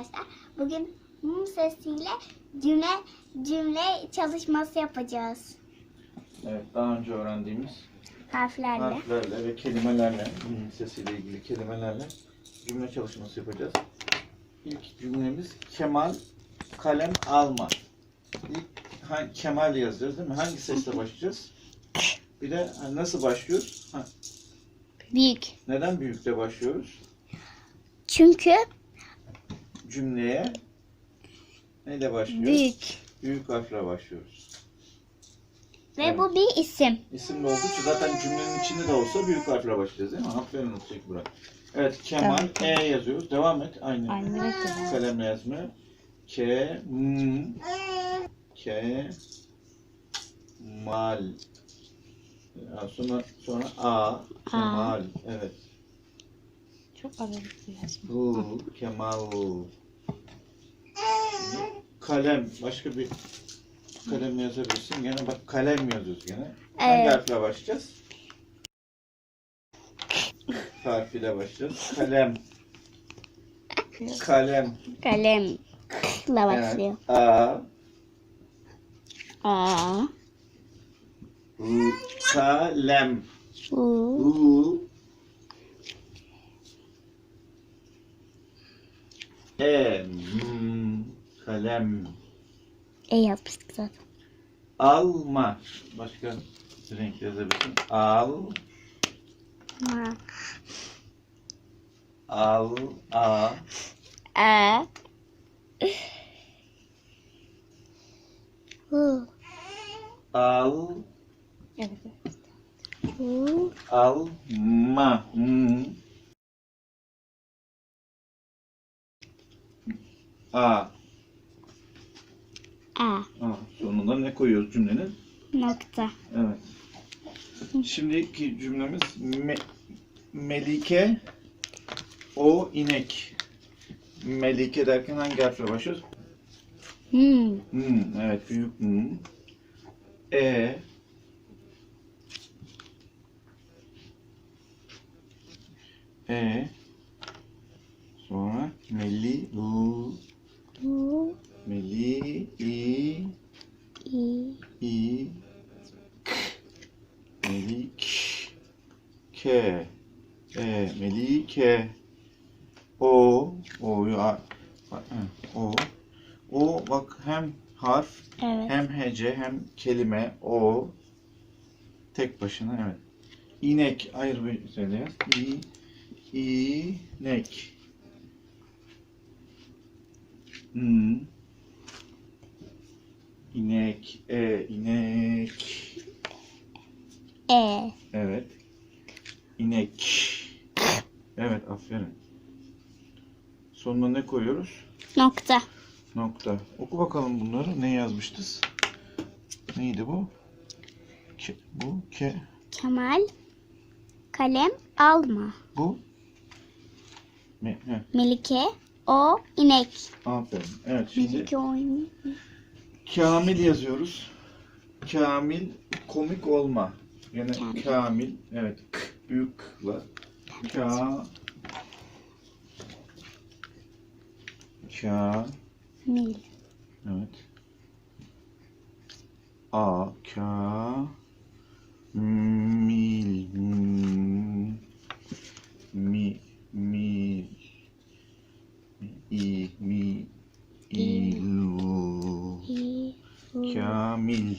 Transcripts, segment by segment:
arkadaşlar. Bugün mum sesiyle cümle cümle çalışması yapacağız. Evet, daha önce öğrendiğimiz Harflerle. harflerle ve kelimelerle, hmm, sesiyle ilgili kelimelerle cümle çalışması yapacağız. İlk cümlemiz Kemal kalem alma. İlk ha, Kemal yazacağız değil mi? Hangi sesle başlayacağız? Bir de ha, nasıl başlıyoruz? Ha, Büyük. neden büyükle başlıyoruz? Çünkü Cümleye neyle başlıyoruz? büyük. Büyük harfle başlıyoruz. Ve Evet. bu bir isim. İsimli olduğu için zaten cümlenin içinde de olsa büyük harfle başlayacağız değil mi? Aferin unutacak Burak. Evet Kemal E yazıyoruz. Devam et. Aynı. Aynı. Kalemle yazmaya. Ke m ke mal. Sonra sonra a kemal. Evet. Çok aralıklı yazma. Bu kemal. Kalem. Başka bir kalemle yazabilirsin. Gene bak kalem yazıyoruz gene. Hangi Evet. harfle başlayacağız? Harfiyle başlayacağız. Kalem. Kalem. Kalem. La başlıyor. Evet. A. A. U. Kalem. U. U. E. M. Kalem. E yapmıştık zaten. Alma. Başka renk yazabilirsin. Al. Ma. Al. A. A. U. Al. Evet. U. Alma. M. A. A. A. Sonunda ne koyuyoruz cümlenin? Nokta. Evet. Şimdiki cümlemiz Me- Melike o inek. Melike derken hangi harfle başlıyoruz? Hmm. Hmm, evet büyük hmm. E E sonra Meli U. Meli I I. İ Melik K E Melike O O'yu hı, O O bak hem harf Evet. hem hece hem kelime O tek başına evet. İnek ayrı bir söyle. İ inek Hmm. İnek, e, inek. E. Evet. İnek. Evet, aferin. Sonuna ne koyuyoruz? Nokta. Nokta. Oku bakalım bunları. Ne yazmıştız? Neydi bu? Ke, bu ke. Kemal. Kalem alma. Bu. Me, he, Melike. O inek. aferin. Evet şimdi Melike o inek. Kamil yazıyoruz. Kamil komik olma. Yine Kamil. Kamil. Evet. K, büyük K'la. Ka. Ka. Mil. Evet. A. Ka. Mil. Mi. Mil. İ. Mi. İlu. İ. U. Kamil.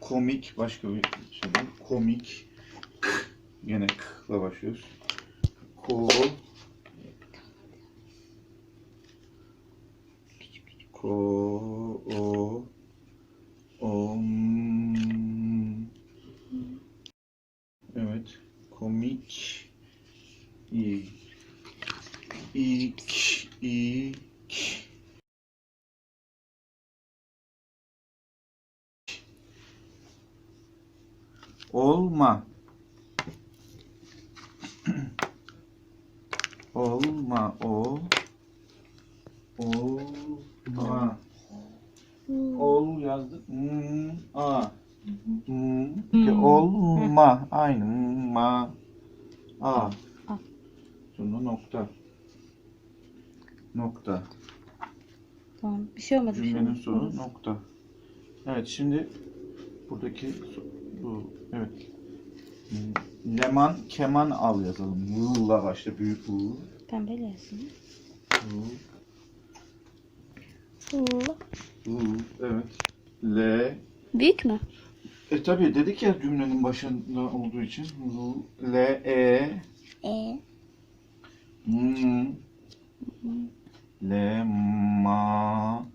Komik başka bir şey. Komik. Yine K'la başlıyoruz. Ko. O. Om. Evet. Komik. İ. İk. İk. Olma. Olma o. Olma. Ol yazdık. M a. M. Ki olma. Aynı. Ma. A. Sonra nokta. Nokta. Tamam. Bir şey olmadı. şey Cümlenin olmadı. sonu nokta. Evet şimdi buradaki bu evet. Leman keman al yazalım. V'la başla büyük V. Pembeyle yazsın. V. U. V. Evet. L. Büyük mü? E tabi dedik ya cümlenin başında olduğu için. L. E. E. M. Le. Ma.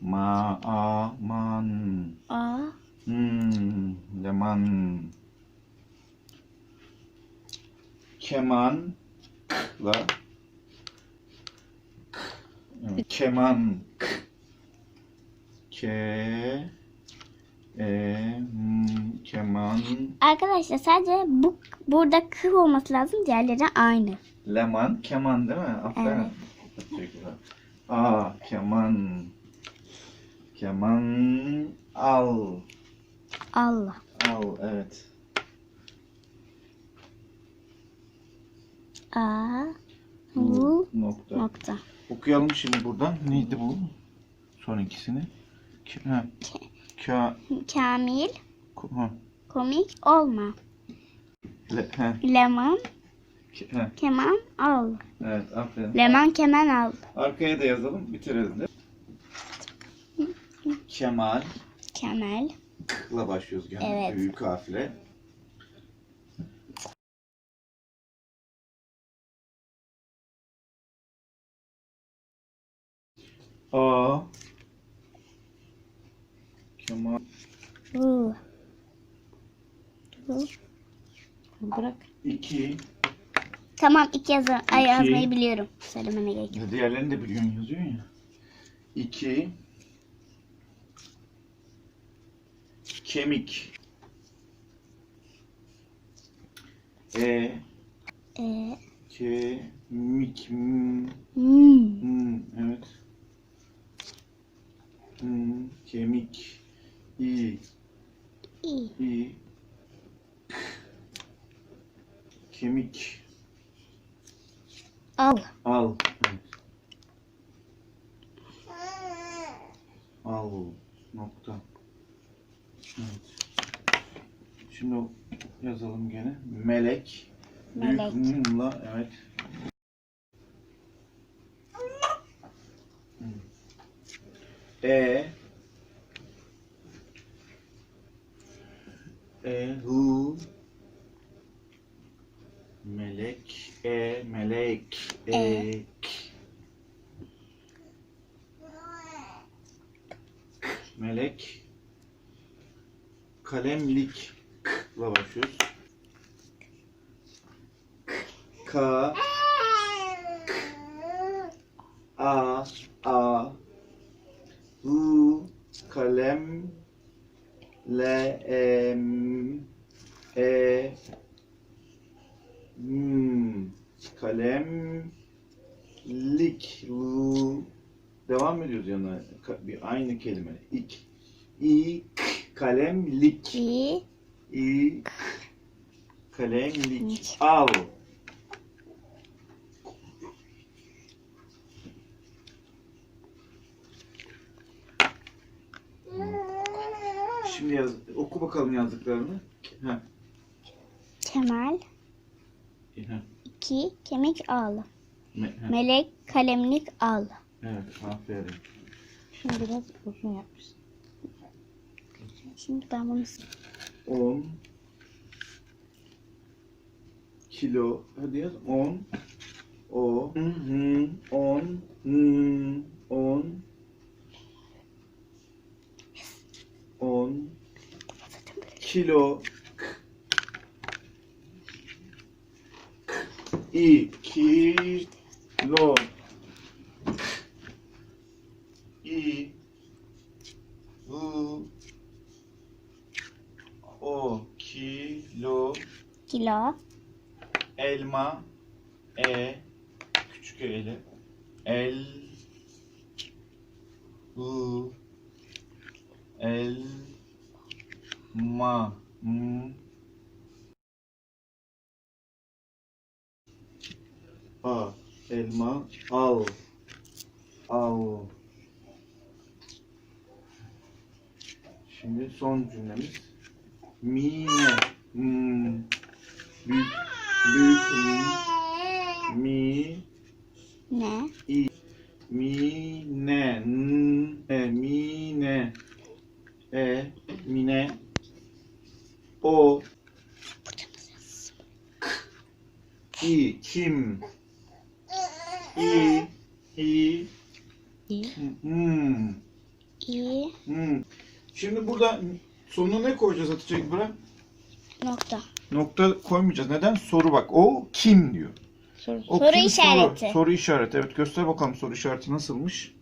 Ma. A. Man. A. Hmm, leman. Keman. La. Evet, keman. Ke. E. M, keman. Arkadaşlar sadece bu burada k olması lazım. Diğerleri aynı. Leman. Keman değil mi? Aferin. Evet. Aa, keman. Keman. Al. Allah. Al, evet. A. U. Nokta. Nokta. Okuyalım şimdi buradan. Neydi bu? Son ikisini. K ha. Ka Kamil. ko- ha. Komik olma. Le, ha. Leman. K- ha. Keman al. Evet, aferin. Leman keman al. Arkaya da yazalım, bitirelim de. Kemal. Kemal. K'la başlıyoruz gene. Evet. Büyük harfle. A. Kemal. U. U. Bırak. 2. Tamam iki yazı ay, İki. yazmayı biliyorum. Söylemene gerek yok. Ya diğerlerini de biliyorsun yazıyor ya. 2 Kemik E E. Kemik M, Hmm. M, Evet M, Kemik İ İyi. İ Kemik Al. Al. Evet. Al. Nokta. Evet. Şimdi yazalım gene. Melek. Melek. Büyük M'la, evet. E. E. Hu. Melek. E. Melek. E. Ek. Melek. Kalemlik. K'la başlıyoruz. K. A. A. U. Kalem. L. M. E. M. Kalem. Lik. Lu. Devam ediyoruz yanına. Ka- Bir aynı kelime. İk. İ. K. Kalemlik. İ. Kalemlik. Lik. Al. Şimdi yaz, oku bakalım yazdıklarını. Ha. Kemal. İki. Kemik al. Me-. Melek kalemlik al. Evet, aferin. Şimdi biraz uzun yapmışsın. Şimdi ben bunu 10 kilo hadi yaz 10 o hı hı 10 hı 10 10 kilo i kilo. İ u o kilo. Kilo. elma. E. Küçük eli. El. U. El ma m a elma al. Al. Şimdi son cümlemiz. Mine hmm, büyük büyük mi? Mi. Ne? İ mi. Hatice İbrahim? Nokta. Nokta koymayacağız. Neden? Soru bak. O kim diyor. Soru. O Soru kim? işareti. Soru, soru işareti. Evet göster bakalım soru işareti nasılmış.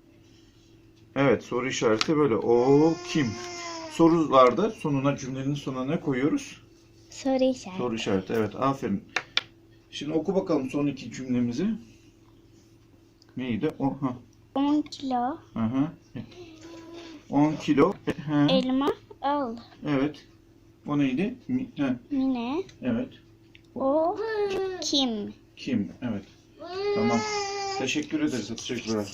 Evet soru işareti böyle. O kim? Sorularda sonuna cümlenin sonuna ne koyuyoruz? Soru işareti. Soru işareti. Evet aferin. Şimdi oku bakalım son iki cümlemizi. Neydi? O, ha. 10 kilo Aha. 10 kilo. Ha. elma al. Evet. O neydi? Mi- ha. Mine. Evet. O kim? Kim? Evet. Tamam. Teşekkür ederiz İbrahim.